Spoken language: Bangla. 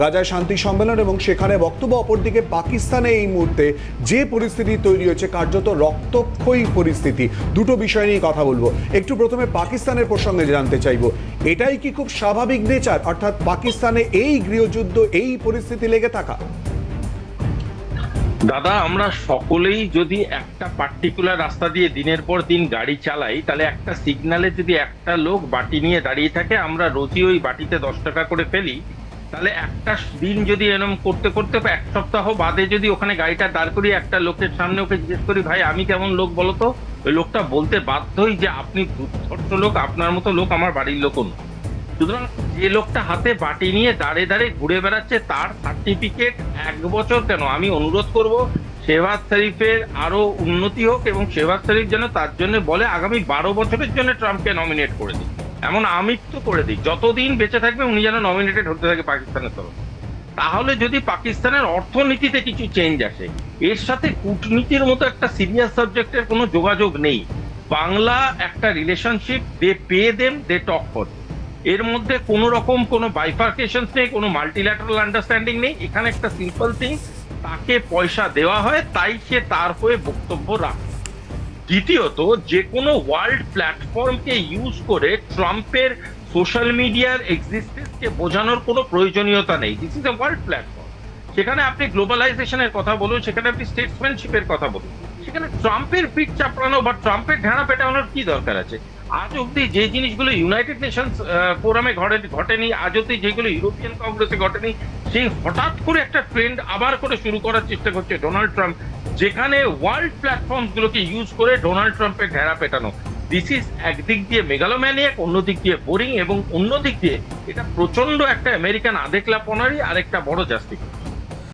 গাজায় শান্তি সম্মেলন এবং সেখানে বক্তব্য অপরদিকে পাকিস্তানে এই মুহূর্তে যে পরিস্থিতি তৈরি হয়েছে, কার্যত রক্তক্ষয়ী পরিস্থিতি, দুটো বিষয় নিয়ে কথা বলব। একটু প্রথমে পাকিস্তানের প্রসঙ্গে জানতে চাইব। এটাই কি খুব স্বাভাবিক নেচার? অর্থাৎ পাকিস্তানে এই গৃহযুদ্ধ, এই পরিস্থিতি লেগে থাকা? দাদা, আমরা সকলেই যদি একটা পার্টিকুলার রাস্তা দিয়ে দিনের পর দিন গাড়ি চালাই, তাহলে একটা সিগনালে যদি একটা লোক বাটি নিয়ে দাঁড়িয়ে থাকে, আমরা রোজই ওই বাটিতে দশ টাকা করে ফেলি তাহলে একটা দিন যদি এরকম করতে করতে এক সপ্তাহ বাদে যদি ওখানে গাড়িটা দাঁড় করি একটা লোকের সামনে ওকে জিজ্ঞেস করি, ভাই, আমি কেমন লোক বলো তো? ওই লোকটা বলতে বাধ্যই যে, আপনি দুর্ধর্ষ লোক, আপনার মতো লোক আমার বাড়ির লোক নয়। সুতরাং যে লোকটা হাতে বাটি নিয়ে দাঁড়ে দাঁড়ে ঘুরে বেড়াচ্ছে, তার সার্টিফিকেট এক বছর কেন? আমি অনুরোধ করব শেহবাজ শরীফের আরও উন্নতি হোক এবং শেহবাজ শরীফ যেন তার জন্য বলে, আগামী বারো বছরের জন্য ট্রাম্পকে নমিনেট করে দিই এমন আমৃত্য করে দিই যতদিন বেঁচে থাকবে উনি যেন নমিনেটেড হতে থাকে পাকিস্তানের তরফ। তাহলে যদি পাকিস্তানের অর্থনীতিতে কিছু চেঞ্জ আসে, এর সাথে কূটনীতির মতো একটা সিরিয়াস সাবজেক্টের কোনো যোগাযোগ নেই। বাংলা একটা relationship they pay them they talk for এর মধ্যে কোনো রকম কোনো বাইফার্কেশন নেই, কোনো মাল্টিল্যাটারাল আন্ডারস্ট্যান্ডিং নেই। এখানে একটা সিম্পল থিং তাকে পয়সা দেওয়া হয়, তাই সে তার হয়ে বক্তব্য রাখে। দ্বিতীয়ত যে কোনো ওয়ার্ল্ড প্ল্যাটফর্মকে ইউজ করে ট্রাম্পের সোশ্যাল মিডিয়ার এক্সিস্টেন্সকে বোঝানোর কোনো প্রয়োজনীয়তা নেই। This is a world platform সেখানে আপনি গ্লোবালাইজেশনের কথা বলুন, সেখানে আপনি স্টেটসম্যানশিপের কথা বলুন। সেখানে ট্রাম্পের পিঠ চাপড়ানো বা ট্রাম্পের ঢেঁড়া পেটানোর কি দরকার আছে? আজ অব্দি যে জিনিসগুলো ইউনাইটেড নেশনস ফোরামে ঘটে, ঘটেনি, আজ অব্দি যেগুলো ইউরোপিয়ান কংগ্রেসে ঘটেনি, সেই হঠাৎ করে একটা ট্রেন্ড আবার করে শুরু করার চেষ্টা করছে ডোনাল্ড ট্রাম্প যেখানে ওয়ার্ল্ড প্ল্যাটফর্ম গুলোকে ইউজ করে ডোনাল্ড ট্রাম্পের ঘেরা পেটানো। দিস ইজ একদিক দিয়ে মেগালোম্যানিয়াক, অন্যদিক দিয়ে বোরিং এবং অন্যদিক দিয়ে এটা প্রচণ্ড একটা আমেরিকান আদেকলাপনারই আরেকটা বড় জাস্টিফিকেশন